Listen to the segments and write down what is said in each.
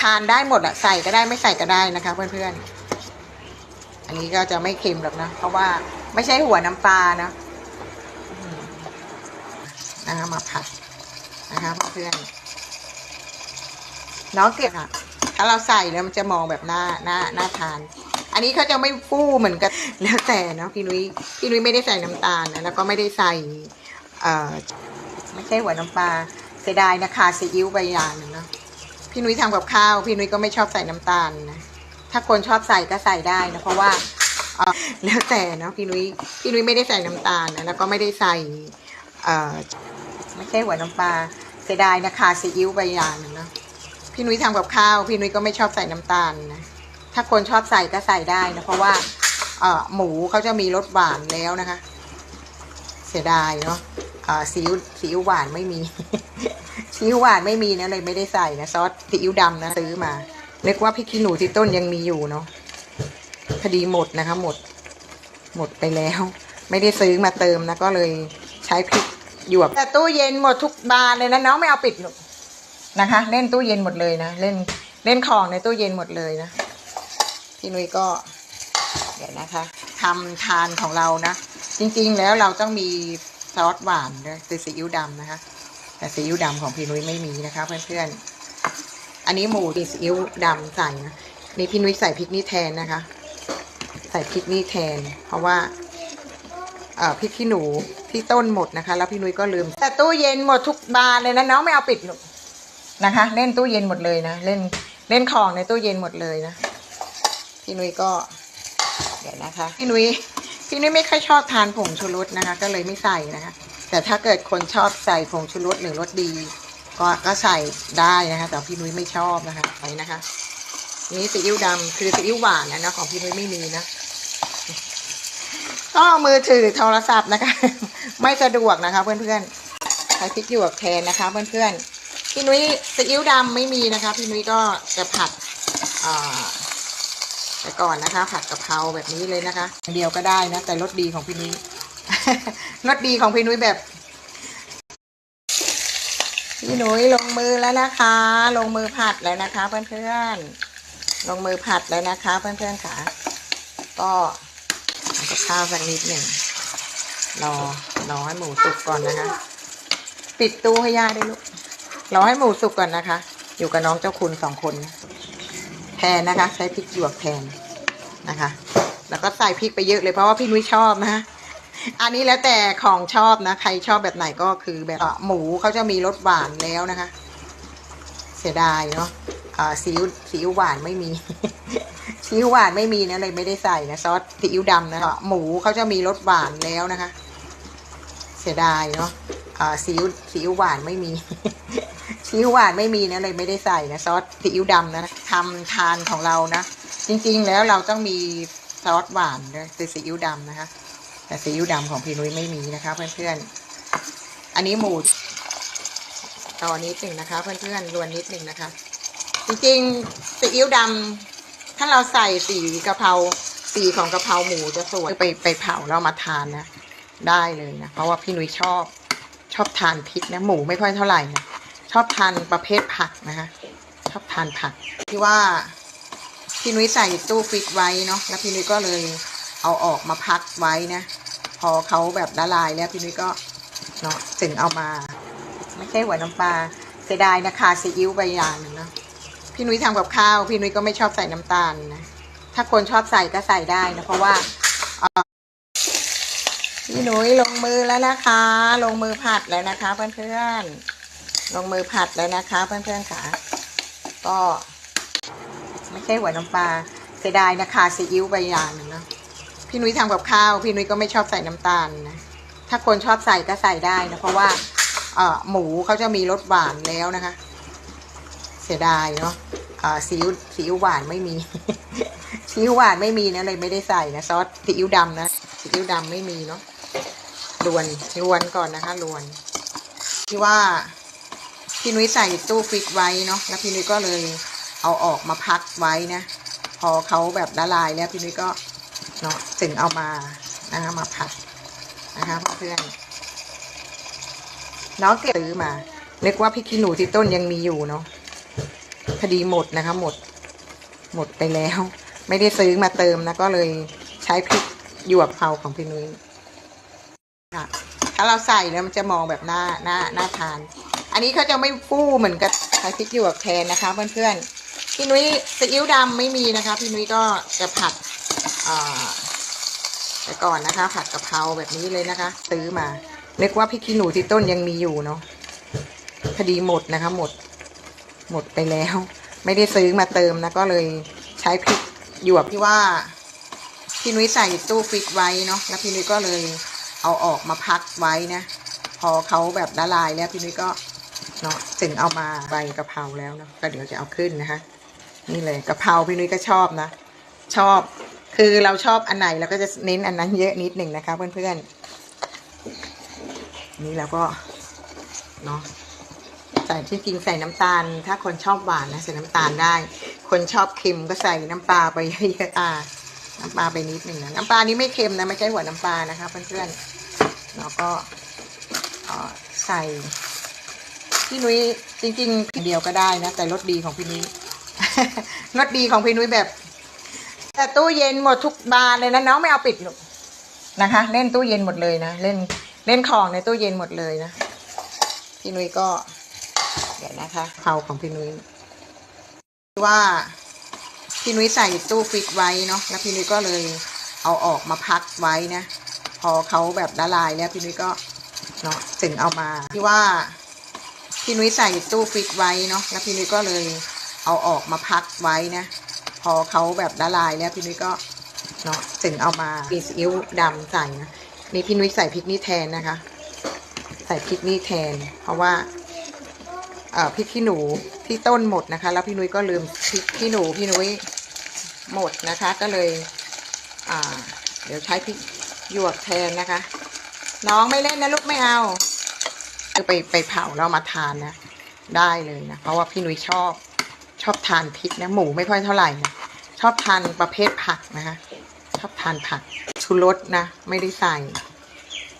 ทานได้หมดอะใส่ก็ได้ไม่ใส่ก็ได้นะคะเพื่อนๆ อันนี้ก็จะไม่เค็มหรอกนะ เพราะว่าไม่ใช่หัวน้ำปลานะนะคะมาผัดนะคะเพื่อนๆน้องเกลียดค่ะ ถ้าเราใส่แล้วมันจะมองแบบหน้าหน้าหน้าทาน อันนี้เขาจะไม่ฟูเหมือนกันแล้วแต่เนาะพี่นุ้ยพี่นุ้ยไม่ได้ใส่น้ำตาลนะแล้วก็ไม่ได้ใส่เอ่อไม่ใช่หัวน้ำปลาเสียดายนะคะซีอิ๊วใบยางหนึ่งเนาะ พี่นุ้ยทำกับข้าว พี่นุ้ยก็ไม่ชอบใส่น้ำตาลนะ ถ้าคนชอบใส่ก็ใส่ได้นะ เพราะว่าแล้วแต่เนาะพี่นุ้ยพี่นุ้ยไม่ได้ใส่น้ำตาลนะแล้วก็ไม่ได้ใส่ไม่ใช่หัวน้ำปลาเสียดายนะคะซีอิ๊วใบยางหนึ่งเนะพี่นุ้ยทำกับข้าว พี่นุ้ยก็ไม่ชอบใส่น้ำตาลนะ ถ้าคนชอบใส่ก็ใส่ได้นะ เพราะว่าเอหมูเขาจะมีรสหวานแล้วนะคะ เสียดายเนาะซีอิ๊วซีอิ๊วหวานไม่มี ซีอิ๊วหวานไม่มีนะเลยไม่ได้ใส่นะซอสซีอิ๊วดำนะซื้อมานึกว่าพริกขี้หนูที่ต้นยังมีอยู่เนาะพอดีหมดนะคะ หมด หมดไปแล้ว ไม่ได้ซื้อมาเติมนะก็เลยใช้พริกหยวกแต่ตู้เย็นหมดทุกบานเลยนะน้องไม่เอาปิดหรอกนะคะ เล่นตู้เย็นหมดเลยนะเล่นเล่นของในตู้เย็นหมดเลยนะพี่นุ้ยก็เดี๋ยวนะคะทำทานของเรานะจริงๆแล้วเราต้องมีซอสหวานด้วยซีอิ๊วดำนะคะ แต่ซีอิ๊วดำของพี่นุ้ยไม่มีนะคะ เพื่อนๆ อันนี้หมูดีซีอิ๊วดำใส่นะนี่พี่นุ้ยใส่พริกนี่แทนนะคะ ใส่พริกนี่แทน เพราะว่าเอ่อพริกขี้หนูที่ต้นหมดนะคะ แล้วพี่นุ้ยก็ลืม แต่ตู้เย็นหมดทุกบานเลยนะน้องไม่เอาปิดหรอกนะคะ เล่นตู้เย็นหมดเลยนะเล่นเล่นของในตู้เย็นหมดเลยนะพี่นุ้ยก็เดี๋ยวนะคะ พี่นุ้ยพี่นุ้ยไม่ค่อยชอบทานผงชูรสนะคะ ก็เลยไม่ใส่นะคะ แต่ถ้าเกิดคนชอบใส่ผงชูรสหรือรสดี ก็ก็ใส่ได้นะคะ แต่พี่นุ้ยไม่ชอบนะคะไปนะคะ นี่ซีอิ๊วดำคือซีอิ๊วหวานนะนะของพี่นุ้ยไม่มีนะก็มือถือโทรศัพท์นะคะ ไม่สะดวกนะคะเพื่อนๆใช้พริกหยวกแทนนะคะ เพื่อนๆพี่นุ้ยซีอิ๊วดำไม่มีนะคะ พี่นุ้ยก็จะผัดอ่าไปก่อนนะคะ ผัดกะเพราแบบนี้เลยนะคะอย่างเดียวก็ได้นะแต่รสดีของพี่นุ้ย รสดีของพี่นุ้ยแบบ พี่นุ้ยลงมือแล้วนะคะ ลงมือผัดแล้วนะคะ เพื่อนๆ ลงมือผัดแล้วนะคะ เพื่อนๆค่ะ ก็ทำกับข้าวสักนิดหนึ่งรอรอให้หมูสุกก่อนนะคะ ปิดตู้ให้ย่าได้ลูกรอให้หมูสุกก่อนนะคะ อยู่กับน้องเจ้าคุณสองคนแทนนะคะ ใช้พริกหยวกแทนนะคะ แล้วก็ใส่พริกไปเยอะเลยเพราะว่าพี่นุ้ยชอบนะ อันนี้แล้วแต่ของชอบนะ ใครชอบแบบไหนก็คือแบบหมูเขาจะมีรสหวานแล้วนะคะ เสียดายเนาะซีอิ๊วซีอิ๊วหวานไม่มีซีอิ๊วหวานไม่มีนะเลยไม่ได้ใส่นะซอสซีอิ๊วดำนะหมูเขาจะมีรสหวานแล้วนะคะ เสียดายเนาะซีอิ๊วซีอิ๊วหวานไม่มีซีอิ๊วหวานไม่มีนะเลยไม่ได้ใส่นะซอสซีอิ๊วดำนะทำทานของเรานะจริงๆแล้วเราต้องมีซอสหวานด้วยซีอิ๊วดำนะคะ แต่ซีอิ๊วดำของพี่นุ้ยไม่มีนะคะ เพื่อนๆ อันนี้หมูต่อนิดหนึ่งนะคะ เพื่อนๆรวนนิดหนึ่งนะคะ จริงๆซีอิ๊วดำถ้าเราใส่สีกะเพราสีของกะเพราหมูจะสวยไปไปเผาแล้วมาทานนะ ได้เลยนะ เพราะว่าพี่นุ้ยชอบ ชอบทานพริกนะหมูไม่ค่อยเท่าไหร่นะชอบทานประเภทผักนะคะ ชอบทานผักที่ว่าพี่นุ้ยใส่ตู้ฟิตไว้เนาะแล้วพี่นุ้ยก็เลย เอาออกมาพักไว้นะ พอเขาแบบละลายแล้วพี่นุ้ยก็เนาะถึงเอามา ไม่ใช่หัวน้ำปลาเสียดายนะคะซีอิ๊วใบยางหนึ่งเนาะพี่นุ้ยทำกับข้าว พี่นุ้ยก็ไม่ชอบใส่น้ำตาลนะถ้าคนชอบใส่ก็ใส่ได้นะเพราะว่าพี่นุ้ยลงมือแล้วนะคะ ลงมือผัดแล้วนะคะ เพื่อนๆ ลงมือผัดแล้วนะคะ เพื่อนๆค่ะ ก็ ไม่ใช่หัวน้ำปลาเสียดายนะคะซีอิ๊วใบยางหนึ่งเนาะ พี่นุ้ยทำกับข้าว พี่นุ้ยก็ไม่ชอบใส่น้ำตาลนะ ถ้าคนชอบใส่ก็ใส่ได้นะ เพราะว่าเอ่อหมูเขาจะมีรสหวานแล้วนะคะ เสียดายเนาะอ่าซีอิ๊วซีอิ๊วหวานไม่มีซีอิ๊วหวานไม่มีนะเลยไม่ได้ใส่นะซอสซีอิ๊วดำนะซีอิ๊วดำไม่มีเนาะรวนรวนก่อนนะคะรวนที่ว่าพี่นุ้ยใส่ตู้ฟิตไว้เนาะแล้วพี่นุ้ยก็เลยเอาออกมาพักไว้นะ พอเขาแบบละลายแล้วพี่นุ้ยก็ เนาะถึงเอามานะคะมาผัดนะคะเพื่อนน้องเก็บซื้อมานึกว่าพริกขี้หนูที่ต้นยังมีอยู่เนาะพอดีหมดนะคะ หมด หมดไปแล้ว ไม่ได้ซื้อมาเติมนะก็เลยใช้พริกหยวกเผาของพี่นุ้ยค่ะถ้าเราใส่แล้วมันจะมองแบบหน้าหน้าหน้าทาน อันนี้เขาจะไม่ฟูเหมือนกับใช้พริกหยวกแทนนะคะ เพื่อนๆพี่นุ้ยซีอิ๊วดำไม่มีนะคะ พี่นุ้ยก็จะผัด แต่ก่อนนะคะ ผัดกะเพราแบบนี้เลยนะคะ ซื้อมานึกว่าพริกขี้หนูที่ต้นยังมีอยู่เนาะพอดีหมดนะคะ หมด หมดไปแล้ว ไม่ได้ซื้อมาเติมนะก็เลยใช้พริกหยวกที่ว่าพี่นุ้ยใส่ตู้ฟิตไว้เนาะแล้วพี่นุ้ยก็เลยเอาออกมาพักไว้นะ พอเขาแบบละลายแล้วพี่นุ้ยก็เนาะถึงเอามาใบกะเพราแล้วเนาะก็เดี๋ยวจะเอาขึ้นนะคะ นี่เลยกะเพราพี่นุ้ยก็ชอบนะ ชอบ คือเราชอบอันไหนเราก็จะเน้นอันนั้นเยอะนิดหนึ่งนะคะ เพื่อนๆ นี่เราก็เนาะใส่ที่จริงใส่น้ำตาล ถ้าคนชอบหวานนะใส่น้ำตาลได้ คนชอบเค็มก็ใส่น้ำปลาไปเยอะๆอ่าน้ำปลาไปนิดหนึ่งนะน้ำปลานี้ไม่เค็มนะไม่ใช่หัวน้ำปลานะคะเพื่อนๆแล้วก็ใส่พี่นุ้ยจริงๆเดียวก็ได้นะแต่รสดีของพี่นุ้ยรสดีของพี่นุ้ยแบบ แต่ตู้เย็นหมดทุกบานเลยนะน้องไม่เอาปิดหรอกนะคะ เล่นตู้เย็นหมดเลยนะเล่นเล่นของในตู้เย็นหมดเลยนะพี่นุ้ยก็ เดี๋ยวนะคะเผาของพี่นุ้ยว่าพี่นุ้ยใส่ตู้ฟิตไว้เนาะแล้วพี่นุ้ยก็เลยเอาออกมาพักไว้นะ พอเขาแบบละลายแล้วพี่นุ้ยก็เนาะถึงเอามาที่ว่าพี่นุ้ยใส่ตู้ฟิตไว้เนาะแล้วพี่นุ้ยก็เลยเอาออกมาพักไว้นะ พอเขาแบบละลายแล้วพี่นุ้ยก็เนาะถึงเอามามีซีอิ๊วดำใส่นะนี่พี่นุ้ยใส่พริกนี่แทนนะคะ ใส่พริกนี่แทน เพราะว่าเอ่อพริกขี้หนูที่ต้นหมดนะคะ แล้วพี่นุ้ยก็ลืมพริกขี้หนูพี่นุ้ยหมดนะคะ ก็เลย อ่า เดี๋ยวใช้พริกหยวกแทนนะคะ น้องไม่เล่นนะลูกไม่เอาไปไปเผาแล้วมาทานนะ ได้เลยนะ เพราะว่าพี่นุ้ยชอบ ชอบทานพริกนะหมูไม่ค่อยเท่าไหร่นะชอบทานประเภทผักนะคะ ชอบทานผักชูรสนะ ไม่ได้ใส่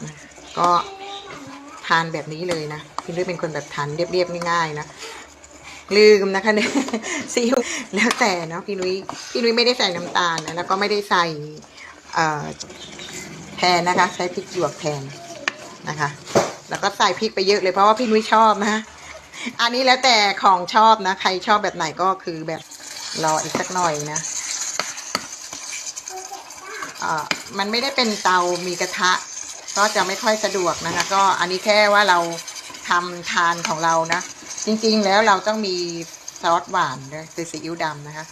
นะก็ทานแบบนี้เลยนะพี่นุ้ยเป็นคนแบบทานเรียบๆง่ายๆนะลืมนะคะเนี่ยซีอิ๊วแล้วแต่เนาะพี่นุ้ยพี่นุ้ยไม่ได้ใส่น้ำตาลนะแล้วก็ไม่ได้ใส่เอ่อแทนนะคะ ใช้พริกหยวกแทนนะคะ แล้วก็ใส่พริกไปเยอะเลยเพราะว่าพี่นุ้ยชอบนะ อันนี้แล้วแต่ของชอบนะ ใครชอบแบบไหนก็คือแบบรออีกสักหน่อยนะอ่ามันไม่ได้เป็นเตามีกระทะ ก็จะไม่ค่อยสะดวกนะคะ ก็อันนี้แค่ว่าเราทำทานของเรานะ จริงๆแล้วเราต้องมีซอสหวานนะคือซีอิ๊วดำนะคะ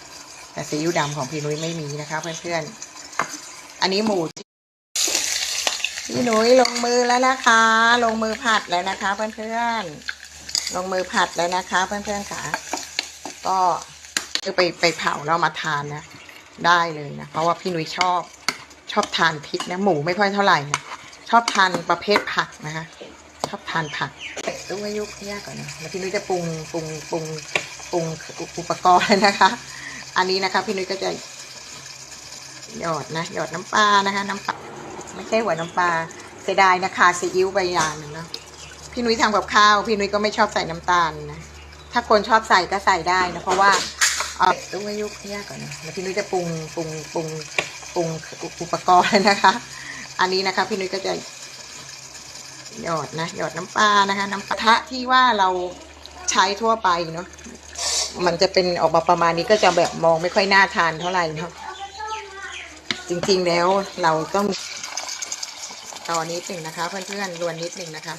แต่ซีอิ๊วดำของพี่นุ้ยไม่มีนะคะ เพื่อนๆ อันนี้หมูพี่นุ้ยลงมือแล้วนะคะ ลงมือผัดแล้วนะคะ เพื่อนๆ ลงมือผัดแล้วนะคะ เพื่อนๆค่ะ ก็คือไปไปเผาแล้วมาทานนะ ได้เลยนะ เพราะว่าพี่นุ้ยชอบชอบทานพริกนะหมูไม่ค่อยเท่าไหร่นะชอบทานประเภทผักนะคะ ชอบทานผักต้องให้ยุกยากก่อนนะแล้วพี่นุ้ยจะปรุงปรุงปรุงปรุงอุปกรณ์นะคะ อันนี้นะคะ พี่นุ้ยก็จะหยอดนะหยอดน้ำปลานะคะ น้ำปลาไม่ใช่หัวน้ำปลาเสียดายนะคะซีอิ๊วไปอย่างหนึ่งเนาะ พี่นุ้ยทำกับข้าว พี่นุ้ยก็ไม่ชอบใส่น้ำตาลนะ ถ้าคนชอบใส่ก็ใส่ได้นะ เพราะว่าเออต้องยุกยากก่อนนะแล้วพี่นุ้ยจะปรุงปรุงปรุงปรุงอุปกรณ์นะคะ อันนี้นะคะ พี่นุ้ยก็จะหยอดนะหยอดน้ำปลานะคะ น้ำปลาทะที่ว่าเราใช้ทั่วไปเนาะมันจะเป็นออกมาประมาณนี้ก็จะแบบมองไม่ค่อยน่าทานเท่าไหร่เนาะจริงๆแล้วเราต้องตอนนิดหนึ่งนะคะ เพื่อนๆรวนนิดหนึ่งนะคะ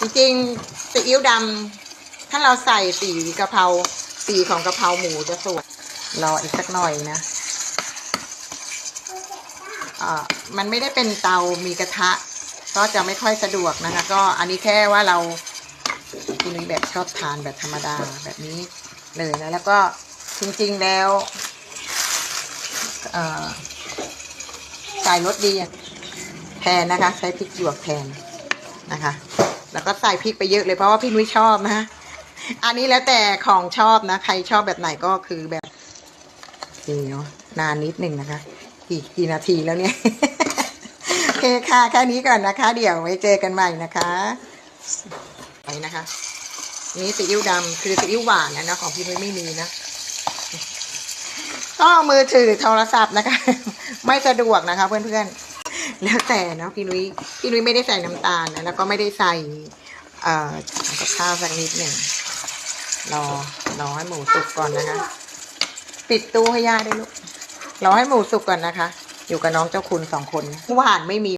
จริงๆซีอิ๊วดำถ้าเราใส่สีกะเพราสีของกะเพราหมูจะสวยรออีกสักหน่อยนะอ่ามันไม่ได้เป็นเตามีกระทะ ก็จะไม่ค่อยสะดวกนะคะ ก็อันนี้แค่ว่าเราพี่นุ้ยแบบชอบทานแบบธรรมดาแบบนี้เลยนะแล้วก็จริงๆแล้วใส่รสดีแทนนะคะ ใช้พริกหยวกแทนนะคะ แล้วก็ใส่พริกไปเยอะเลยเพราะว่าพี่นุ้ยชอบนะอันนี้แล้วแต่ของชอบนะ ใครชอบแบบไหนก็คือแบบนี่เนาะนานนิดหนึ่งนะคะ กี่กี่นาทีแล้วเนี่ย โอเคค่ะ แค่นี้ก่อนนะคะ เดี๋ยวไว้เจอกันใหม่นะคะไปนะคะ นี่ซีอิ๊วดำคือซีอิ๊วหวานนะนะของพี่นุ้ยไม่มีนะก็มือถือโทรศัพท์นะคะ ไม่สะดวกนะคะเพื่อนๆ แล้วแต่เนาะพี่นุ้ยพี่นุ้ยไม่ได้ใส่น้ำตาลนะแล้วก็ไม่ได้ใส่เอ่อกับข้าวสักนิดหนึ่งรอรอให้หมูสุกก่อนนะคะ ปิดตู้ให้ย่าได้ลูกรอให้หมูสุกก่อนนะคะ อยู่กับน้องเจ้าคุณสองคนหวานไม่มี